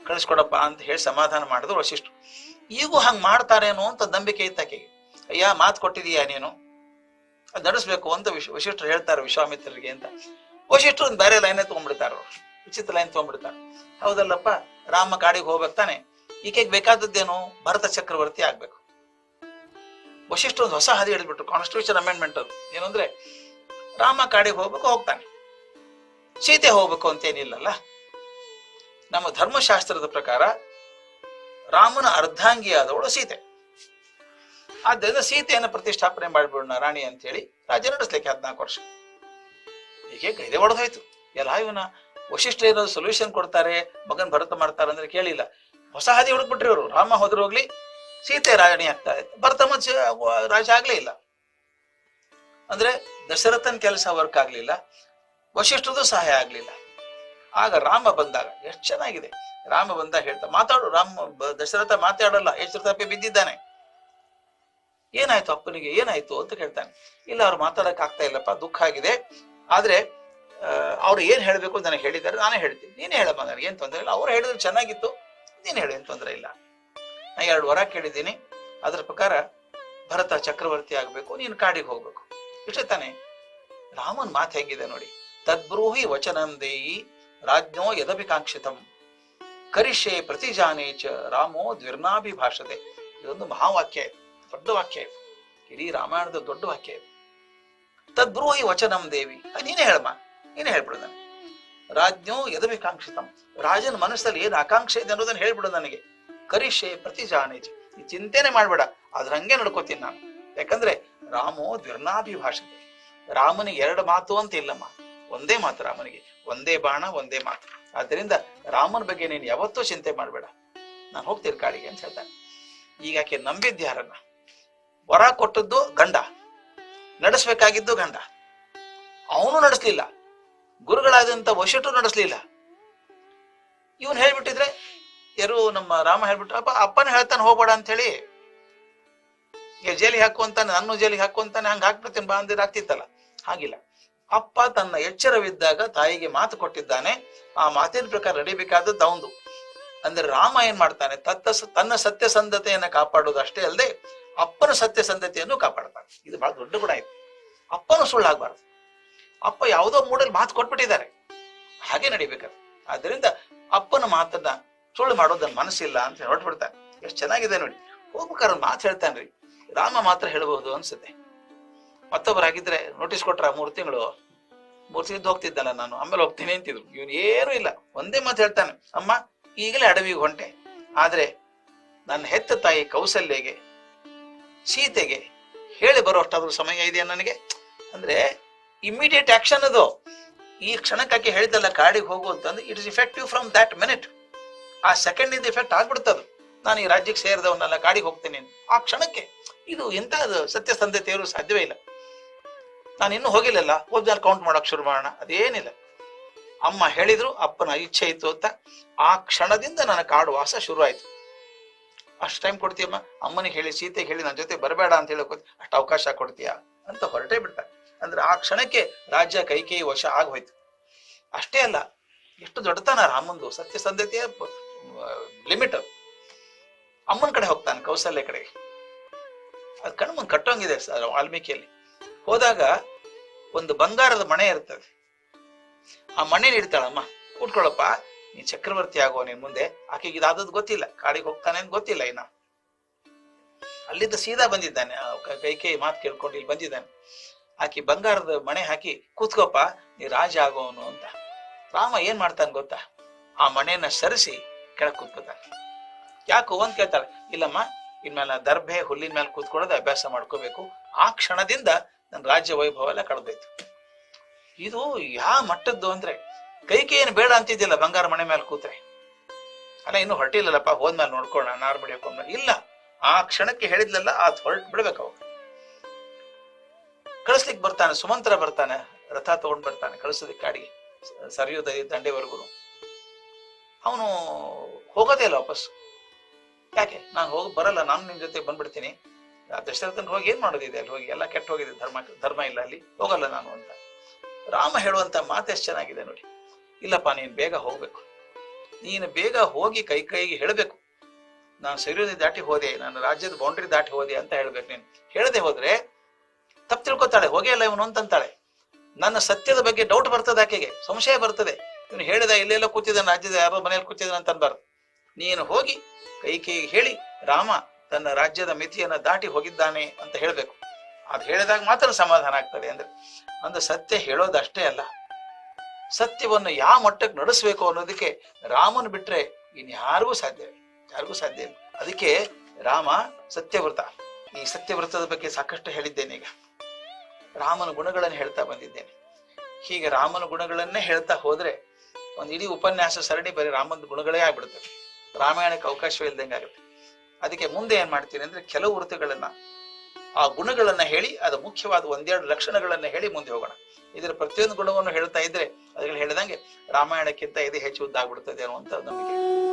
ಕಳಿಸ್ಕೊಡಪ್ಪ ಅಂತ ಹೇಳಿ ಸಮಾಧಾನ ಮಾಡಿದ್ರು ವಶಿಷ್ಠರು ಈಗೂ ಹಂಗೆ ಮಾಡ್ತಾರೇನೋ ಅಂತ ನಂಬಿಕೆ ಇತ್ತಾಕೆಗೆ ಅಯ್ಯ, ಮಾತು ಕೊಟ್ಟಿದೀಯ ನೀನು? ಅದು ನಡೆಸ್ಬೇಕು ಅಂತ ವಿಶ್ ವಶಿಷ್ಠರು ಹೇಳ್ತಾರೆ ವಿಶ್ವಾಮಿತ್ರರಿಗೆ ಅಂತ. ವಶಿಷ್ಠರು ಒಂದು ಬೇರೆ ಲೈನ್ ತಗೊಂಡ್ಬಿಡ್ತಾರ ವಿಚಿತ್ರ ಲೈನ್ ತೊಗೊಂಡ್ಬಿಡ್ತಾರೆ. ಹೌದಲ್ಲಪ್ಪ, ರಾಮ ಕಾಡಿಗೆ ಹೋಗ್ಬೇಕು ತಾನೆ. ಈಕೆಗೆ ಬೇಕಾದದ್ದೇನು? ಭರತ ಚಕ್ರವರ್ತಿ ಆಗ್ಬೇಕು. ವಶಿಷ್ಠ ಒಂದು ಹೊಸ ಹಾದಿ ಹೇಳಿಬಿಟ್ರು ಕಾನ್ಸ್ಟಿಟ್ಯೂಷನ್ ಅಮೆಂಡ್ಮೆಂಟ್ ಅದು. ಏನಂದ್ರೆ, ರಾಮ ಕಾಡಿಗೆ ಹೋಗ್ಬೇಕು, ಹೋಗ್ತಾನೆ. ಸೀತೆ ಹೋಗ್ಬೇಕು ಅಂತೇನಿಲ್ಲಲ್ಲ. ನಮ್ಮ ಧರ್ಮಶಾಸ್ತ್ರದ ಪ್ರಕಾರ ರಾಮನ ಅರ್ಧಾಂಗಿಯಾದವಳು ಸೀತೆ. ಆದ್ದರಿಂದ ಸೀತೆಯನ್ನು ಪ್ರತಿಷ್ಠಾಪನೆ ಮಾಡಿಬಿಡೋಣ ರಾಣಿ ಅಂತ ಹೇಳಿ ರಾಜ್ಯ ನಡೆಸ್ಲಿಕ್ಕೆ ಹದಿನಾಲ್ಕು ವರ್ಷ. ಹೀಗೆ ಗೈದೆ ಹೊಡೆದೋಯ್ತು ಎಲ್ಲ ಇವನ ವಶಿಷ್ಠ ಏನಾದ್ರು ಸೊಲ್ಯೂಷನ್ ಕೊಡ್ತಾರೆ, ಮಗನ್ ಭರತ ಮಾಡ್ತಾರೆ ಅಂದ್ರೆ ಕೇಳಿಲ್ಲ. ಹೊಸ ಹಾದಿ ಹುಡುಕ್ಬಿಟ್ರಿ ಅವರು ರಾಮ ಹೋದ್ರು ಹೋಗ್ಲಿ, ಸೀತೆ ರಾಣಿ ಆಗ್ತಾರೆ ಭರತ ಮತ್ತೆ ರಾಜ ಆಗ್ಲೇ ಇಲ್ಲ. ಅಂದ್ರೆ ದಶರಥನ್ ಕೆಲಸ ವರ್ಕ್ ಆಗ್ಲಿಲ್ಲ. ವಶಿಷ್ಠರದು ಸಹಾಯ ಆಗ್ಲಿಲ್ಲ. ಆಗ ರಾಮ ಬಂದಾಗ, ಎಷ್ಟು ಚೆನ್ನಾಗಿದೆ. ರಾಮ ಬಂದಾಗ ಹೇಳ್ತಾ, ಮಾತಾಡು, ರಾಮ ದಶರಥ ಮಾತಾಡಲ್ಲ ಎಷ್ಟು ತಪ್ಪಿ ಬಿದ್ದಿದ್ದಾನೆ. ಏನಾಯ್ತು ಅಪ್ಪನಿಗೆ, ಏನಾಯ್ತು ಅಂತ ಕೇಳ್ತಾನೆ. ಇಲ್ಲ, ಅವ್ರು ಮಾತಾಡಕ್ ಆಗ್ತಾ ಇಲ್ಲಪ್ಪ, ದುಃಖ ಆಗಿದೆ. ಆದ್ರೆ ಅವ್ರು ಏನ್ ಹೇಳ್ಬೇಕು ನನಗೆ ಹೇಳಿದ್ದಾರೆ, ನಾನೇ ಹೇಳ್ತೀನಿ. ನೀನೇ ಹೇಳಪ್ಪ ನನಗೆ, ಏನ್ ತೊಂದರೆ ಇಲ್ಲ. ಅವ್ರು ಹೇಳಿದ್ರು ಚೆನ್ನಾಗಿತ್ತು, ನೀನ್ ಹೇಳು, ಏನ್ ತೊಂದರೆ ಇಲ್ಲ. ನಾ ಎರಡು ವರ ಕೇಳಿದ್ದೀನಿ. ಅದ್ರ ಪ್ರಕಾರ ಭರತ ಚಕ್ರವರ್ತಿ ಆಗ್ಬೇಕು, ನೀನ್ ಕಾಡಿಗೆ ಹೋಗ್ಬೇಕು. ಇಷ್ಟೇ ತಾನೆ? ರಾಮನ್ ಮಾತು ಹೆಂಗಿದೆ ನೋಡಿ. ತದ್ಬ್ರೂಹಿ ವಚನಂ ದೇಯಿ ರಾಜ್ಞೋ ಯದಭಿಕಾಂಕ್ಷಿತಂ ಕರಿಷೆ ಪ್ರತಿಜಾನೇ ಚ ರಾಮೋ ದ್ವಿರ್ನಾಭಿಭಾಷತೆ ಇದೊಂದು ಮಹಾವಾಕ್ಯ ದೊಡ್ಡ ವಾಕ್ಯ ಇದೆ, ಇಡೀ ರಾಮಾಯಣದ ದೊಡ್ಡ ವಾಕ್ಯ ಇದೆ. ತದ್ಬ್ರೂಹಿ ವಚನಂ ದೇವಿ. ನೀನೇ ಹೇಳಮ್ಮ ನೀನೇ ಹೇಳ್ಬಿಡು ನನಗೆ. ರಾಜ್ಞೋ ಯದಭಿಕಾಂಕ್ಷಿತಂ. ರಾಜನ ಮನಸ್ಸಲ್ಲಿ ಏನು ಆಕಾಂಕ್ಷೆ ಇದೆ ಅನ್ನೋದನ್ನ ಹೇಳ್ಬಿಡು ನನಗೆ. ಕರಿಷೆ ಪ್ರತಿಜಾನೇಚ. ಈ ಚಿಂತೆನೆ ಮಾಡ್ಬೇಡ ಅದ್ರ ಹಂಗೆ ನಡ್ಕೋತೀನಿ ನಾನು. ಯಾಕಂದ್ರೆ ರಾಮೋ ದ್ವಿರ್ನಾಭಿಭಾಷತೆ. ರಾಮನಿಗೆ ಎರಡು ಮಾತು ಅಂತ ಇಲ್ಲಮ್ಮ. ಒಂದೇ ಮಾತು ರಾಮನಿಗೆ, ಒಂದೇ ಬಾಣ, ಒಂದೇ ಮಾತು. ಆದ್ದರಿಂದ ರಾಮನ ಬಗ್ಗೆ ನೀನು ಯಾವತ್ತೂ ಚಿಂತೆ ಮಾಡಬೇಡ. ನಾನು ಹೋಗ್ತೀನಿ ಕಾಡಿಗೆ ಅಂತ ಹೇಳ್ತಾನೆ. ಈಗ ಆಕೆ ನಂಬಿದ್ದ ಯಾರನ್ನ ವರ ಕೊಟ್ಟದ್ದು ಗಂಡ, ನಡೆಸ್ಬೇಕಾಗಿದ್ದು ಗಂಡ. ಅವನು ನಡೆಸ್ಲಿಲ್ಲ. ಗುರುಗಳಾದಂತ ವಶಟು ನಡೆಸ್ಲಿಲ್ಲ. ಇವನು ಹೇಳ್ಬಿಟ್ಟಿದ್ರೆ, ಯಾರು ನಮ್ಮ ರಾಮ ಹೇಳ್ಬಿಟ್ಟು ಅಪ್ಪ, ಅಪ್ಪನ ಹೇಳ್ತಾನೆ ಹೋಗ್ಬೇಡ ಅಂತ ಹೇಳಿ ಜೈಲಿಗೆ ಹಾಕು ಅಂತಾನೆ, ನನ್ನ ಜೈಲಿಗೆ ಹಾಕು ಅಂತಾನೆ, ಹಂಗ ಹಾಕ್ಬಿಡ್ತೀನಿ, ಬಾ ಅಂದಿರ ಆಗ್ತಿತ್ತಲ್ಲ? ಹಾಗಿಲ್ಲ. ಅಪ್ಪ ತನ್ನ ಎಚ್ಚರವಿದ್ದಾಗ ತಾಯಿಗೆ ಮಾತು ಕೊಟ್ಟಿದ್ದಾನೆ. ಆ ಮಾತಿನ ಪ್ರಕಾರ ನಡಿಬೇಕಾದದ್ದು ಅವಂದು ಅಂದ್ರೆ ರಾಮ ಏನ್ ಮಾಡ್ತಾನೆ? ತತ್ತ ತನ್ನ ಸತ್ಯಸಂಧತೆಯನ್ನು ಕಾಪಾಡೋದು ಅಷ್ಟೇ ಅಲ್ಲದೆ ಅಪ್ಪನ ಸತ್ಯಸಂಧತೆಯನ್ನು ಕಾಪಾಡ್ತಾನೆ. ಇದು ಬಹಳ ದೊಡ್ಡ ಗುಣ ಇದೆ. ಅಪ್ಪನು ಸುಳ್ಳಾಗಬಾರದು. ಅಪ್ಪ ಯಾವುದೋ ಮೂಡಲ್ಲಿ ಮಾತು ಕೊಟ್ಬಿಟ್ಟಿದ್ದಾರೆ. ಹಾಗೆ ನಡಿಬೇಕಾದ್ರೆ ಆದ್ರಿಂದ ಅಪ್ಪನ ಮಾತನ್ನ ಸುಳ್ಳು ಮಾಡೋದನ್ನ ಮನಸ್ಸಿಲ್ಲ ಅಂತ ಹೊರಟ್ಬಿಡ್ತಾನೆ. ಎಷ್ಟು ಚೆನ್ನಾಗಿದೆ ನೋಡಿ. ಹೋಗ್ಬೇಕಾದ್ರೆ ಒಂದ್ ಮಾತು ಹೇಳ್ತಾನ್ರಿ ರಾಮ ಮಾತ್ರ ಹೇಳಬಹುದು ಅನ್ಸುತ್ತೆ. ಮತ್ತೊಬ್ಬರಾಗಿದ್ರೆ ನೋಟಿಸ್ ಕೊಟ್ರ ಮೂರು ತಿಂಗಳು. ಮೂರು ತಿಂಗಳು ಹೋಗ್ತಿದ್ದಲ್ಲ ನಾನು. ಆಮೇಲೆ ಹೋಗ್ತೀನಿ ಅಂತಿದ್ರು. ಇವನು ಏನು ಇಲ್ಲ. ಒಂದೇ ಮಾತು ಹೇಳ್ತಾನೆ, ಅಮ್ಮ, ಈಗಲೇ ಅಡವಿಗೆ ಹೊಂಟೆ. ಆದ್ರೆ ನನ್ನ ಹೆತ್ತ ತಾಯಿ ಕೌಸಲ್ಯಗೆ, ಸೀತೆಗೆ ಹೇಳಿ ಬರೋಷ್ಟಾದ್ರೂ ಸಮಯ ಇದೆಯಾ ನನಗೆ? ಅಂದ್ರೆ ಇಮಿಡಿಯೇಟ್ ಆಕ್ಷನ್ ಅದು. ಈ ಕ್ಷಣಕ್ಕಾಗಿ ಹೇಳಿದಲ್ಲ ಕಾಡಿಗೆ ಹೋಗು ಅಂತಂದ್ರೆ it is effective from that minute ಆ ಸೆಕೆಂಡ್ ಇಂದ ಇಫೆಕ್ಟ್ ಆಗ್ಬಿಡ್ತದು. ನಾನು ಈ ರಾಜ್ಯಕ್ಕೆ ಸೇರಿದವನ್ನೆಲ್ಲ ಕಾಡಿಗೆ ಹೋಗ್ತೇನೆ ಆ ಕ್ಷಣಕ್ಕೆ ಇದು ಎಂತ ಸತ್ಯಸಂಧತೆಯವರು ಸಾಧ್ಯವೇ ಇಲ್ಲ. ನಾನು ಇನ್ನೂ ಹೋಗಿಲ್ಲಲ್ಲ ಹೋದ್ಮೇಲೆ ಕೌಂಟ್ ಮಾಡೋಕೆ ಶುರು ಮಾಡೋಣ. ಅದೇನಿಲ್ಲ. ಅಮ್ಮ ಹೇಳಿದ್ರು, ಅಪ್ಪನ ಇಚ್ಛೆ ಇತ್ತು ಅಂತ ಆ ಕ್ಷಣದಿಂದ ನನ್ನ ಕಾಡು ವಾಸ ಶುರು ಆಯ್ತು. ಅಷ್ಟು ಟೈಮ್ ಕೊಡ್ತೀಯಮ್ಮ? ಅಮ್ಮನಿಗೆ ಹೇಳಿ ಸೀತೆಗೆ ಹೇಳಿ ನನ್ನ ಜೊತೆ ಬರಬೇಡ ಅಂತ ಹೇಳಕ್ ಅಷ್ಟು ಅವಕಾಶ ಕೊಡ್ತೀಯಾ? ಅಂತ ಹೊರಟೇ ಬಿಟ್ಟ. ಅಂದ್ರೆ ಆ ಕ್ಷಣಕ್ಕೆ ರಾಜ್ಯ ಕೈಕೇಯಿ ವಶ ಆಗೋಯ್ತು. ಅಷ್ಟೇ ಅಲ್ಲ, ಎಷ್ಟು ದೊಡ್ಡತನ ರಾಮಂದು, ಸತ್ಯಸಂಧತೆಯ ಲಿಮಿಟ್. ಅಮ್ಮನ ಕಡೆ ಹೋಗ್ತಾನೆ ಕೌಸಲ್ಯ ಕಡೆಗೆ. ಅದು ಕಣ್ಣು ಕಟ್ಟೋಂಗಿದೆ ವಾಲ್ಮೀಕಿಯಲ್ಲಿ. ಹೋದಾಗ ಒಂದು ಬಂಗಾರದ ಮಣೆ ಇರ್ತದೆ. ಆ ಮಣೆ ನೀಡ್ತಾಳಮ್ಮ ಕೂತ್ಕೊಳ್ಳಪ್ಪ, ನೀ ಚಕ್ರವರ್ತಿ ಆಗೋ ನಿನ್ ಮುಂದೆ. ಆಕೆಗೆ ಇದಾದದ್ ಗೊತ್ತಿಲ್ಲ, ಕಾಡಿಗೆ ಹೋಗ್ತಾನೆ ಅಂತ ಗೊತ್ತಿಲ್ಲ ಇನ್ನ. ಅಲ್ಲಿದ್ದ ಸೀದಾ ಬಂದಿದ್ದಾನೆ ಕೈ ಕೈ ಮಾತು ಕೇಳ್ಕೊಂಡು ಇಲ್ಲಿ ಬಂದಿದ್ದಾನೆ. ಆಕಿ ಬಂಗಾರದ ಮಣೆ ಹಾಕಿ ಕೂತ್ಕೋಪ್ಪ ನೀ ರಾಜ ಆಗೋವನು ಅಂತ. ರಾಮ ಏನ್ ಮಾಡ್ತಾನೆ ಗೊತ್ತಾ? ಆ ಮಣೆನ ಸರಿಸಿ ಕೆಳಗ್ ಕೂತ್ಕೋತಾನೆ. ಯಾಕೋ ಅಂತ ಕೇಳ್ತಾಳೆ, ಇಲ್ಲಮ್ಮ, ಇನ್ಮೇಲೆ ದರ್ಭೆ, ಹುಲ್ಲಿನ ಮೇಲೆ ಕೂತ್ಕೊಳ್ಳೋದು ಅಭ್ಯಾಸ ಮಾಡ್ಕೋಬೇಕು. ಆ ಕ್ಷಣದಿಂದ ನನ್ನ ರಾಜ್ಯ ವೈಭವ ಎಲ್ಲ ಕಳೆದೈತು ಇದು ಯಾವ ಮಟ್ಟದ್ದು ಅಂದ್ರೆ ಕೈಕೆ ಏನು ಬೇಡ ಅಂತಿದ್ದಿಲ್ಲ ಬಂಗಾರ ಮನೆ ಮೇಲೆ ಕೂತ್ರೆ? ಅಲ್ಲ, ಇನ್ನು ಹೊರಟಿಲ್ಲಲ್ಲಪ್ಪ, ಹೋದ್ಮೇಲೆ ನೋಡ್ಕೊಳ್ಳೋಣ, ನಾರ್ ಬಿಡಿಯೋಕೊಂಡ ಇಲ್ಲ, ಆ ಕ್ಷಣಕ್ಕೆ ಹೇಳಿದ್ಲಲ್ಲ ಆ ಹೊರಟು ಬಿಡ್ಬೇಕು ಅವಾಗ ಕಳಿಸ್ಲಿಕ್ಕೆ ಬರ್ತಾನೆ, ಸುಮಂತ್ರ ಬರ್ತಾನೆ, ರಥ ತಗೊಂಡ್ ಬರ್ತಾನೆ ಕಳಿಸೋದಕ್ಕೆ ಕಾಡಿಗೆ ಸರಿಯೋದ ದಂಡೆವರೆಗೂ ಅವನು ಹೋಗೋದೇ ಇಲ್ಲ ವಾಪಸ್ ಯಾಕೆ? ನಾನು ಹೋಗಿ ಬರಲ್ಲ, ನಾನು ನಿಮ್ ಜೊತೆ ಬಂದ್ಬಿಡ್ತೀನಿ. ದಶರಥನ್ ಹೋಗಿ ಏನ್ ಮಾಡೋದಿದೆ ಅಲ್ಲಿ? ಹೋಗಿ ಎಲ್ಲ ಕೆಟ್ಟ ಹೋಗಿದೆ, ಧರ್ಮ ಧರ್ಮ ಇಲ್ಲ ಅಲ್ಲಿ. ಹೋಗಲ್ಲ ನಾನು ಅಂತ. ರಾಮ ಹೇಳುವಂತ ಮಾತು ಎಷ್ಟು ಚೆನ್ನಾಗಿದೆ ನೋಡಿ. ಇಲ್ಲಪ್ಪ, ನೀನ್ ಬೇಗ ಹೋಗ್ಬೇಕು. ನೀನು ಬೇಗ ಹೋಗಿ ಕೈ ಕೈಗೆ ಹೇಳಬೇಕು. ನಾನು ಸರಿಯೋದಿ ದಾಟಿ ಹೋದೆ, ನಾನು ರಾಜ್ಯದ ಬೌಂಡ್ರಿ ದಾಟಿ ಹೋದೆ ಅಂತ ಹೇಳ್ಬೇಕು ನೀನು. ಹೇಳದೆ ಹೋದ್ರೆ ತಪ್ಪು ತಿಳ್ಕೊತಾಳೆ, ಹೋಗೇ ಇಲ್ಲ ಇವನು ಅಂತಂತಾಳೆ ನನ್ನ ಸತ್ಯದ ಬಗ್ಗೆ ಡೌಟ್ ಬರ್ತದೆ ಆಕೆಗೆ, ಸಂಶಯ ಬರ್ತದೆ. ಇವನು ಹೇಳಿದ, ಇಲ್ಲೆಲ್ಲ ಕೂತಿದ್ದಾನೆ, ರಾಜ್ಯದ ಯಾರೋ ಮನೆಯಲ್ಲಿ ಕೂತಿದ್ದಾನೆ ಅಂತ ಅನ್ಬಾರ್ದು. ನೀನು ಹೋಗಿ ಕೈ ಕೈಗೆ ಹೇಳಿ, ರಾಮ ತನ್ನ ರಾಜ್ಯದ ಮಿತಿಯನ್ನ ದಾಟಿ ಹೋಗಿದ್ದಾನೆ ಅಂತ ಹೇಳ್ಬೇಕು. ಅದು ಹೇಳಿದಾಗ ಮಾತ್ರ ಸಮಾಧಾನ ಆಗ್ತದೆ ಅಂದ್ರೆ ಒಂದು ಸತ್ಯ ಹೇಳೋದಷ್ಟೇ ಅಲ್ಲ. ಸತ್ಯವನ್ನು ಯಾವ ಮಟ್ಟಕ್ಕೆ ನಡೆಸಬೇಕು ಅನ್ನೋದಕ್ಕೆ ರಾಮನ್ ಬಿಟ್ರೆ ಇನ್ಯಾರಿಗೂ ಸಾಧ್ಯ. ಯಾರಿಗೂ ಸಾಧ್ಯ ಇಲ್ಲ. ಅದಕ್ಕೆ ರಾಮ ಸತ್ಯವ್ರತ. ಈ ಸತ್ಯವ್ರತದ ಬಗ್ಗೆ ಸಾಕಷ್ಟು ಹೇಳಿದ್ದೇನೆ ಈಗ. ರಾಮನ ಗುಣಗಳನ್ನು ಹೇಳ್ತಾ ಬಂದಿದ್ದೇನೆ. ಹೀಗೆ ರಾಮನ ಗುಣಗಳನ್ನೇ ಹೇಳ್ತಾ ಹೋದ್ರೆ ಒಂದು ಇಡೀ ಉಪನ್ಯಾಸ ಸರಣಿ ಬರೀ ರಾಮನ ಗುಣಗಳೇ ಆಗ್ಬಿಡ್ತವೆ ರಾಮಾಯಣಕ್ಕೆ ಅವಕಾಶವೇ ಇಲ್ದಂಗೆ ಆಗುತ್ತೆ ಅದಕ್ಕೆ ಮುಂದೆ ಏನ್ ಮಾಡ್ತೀನಿ ಅಂದ್ರೆ ಕೆಲವು ವೃತ್ತಿಗಳನ್ನ ಆ ಗುಣಗಳನ್ನ ಹೇಳಿ, ಅದು ಮುಖ್ಯವಾದ ಒಂದೆರಡು ಲಕ್ಷಣಗಳನ್ನ ಹೇಳಿ ಮುಂದೆ ಹೋಗೋಣ. ಇದರ ಪ್ರತಿಯೊಂದು ಗುಣವನ್ನು ಹೇಳ್ತಾ ಇದ್ರೆ, ಅದ್ರಲ್ಲಿ ಹೇಳಿದಂಗೆ ರಾಮಾಯಣಕ್ಕಿಂತ ಇದು ಹೆಚ್ಚು ಉದ್ದ ಆಗ್ಬಿಡ್ತದೆ ಅನ್ನುವಂತ ನಂಬಿಕೆ.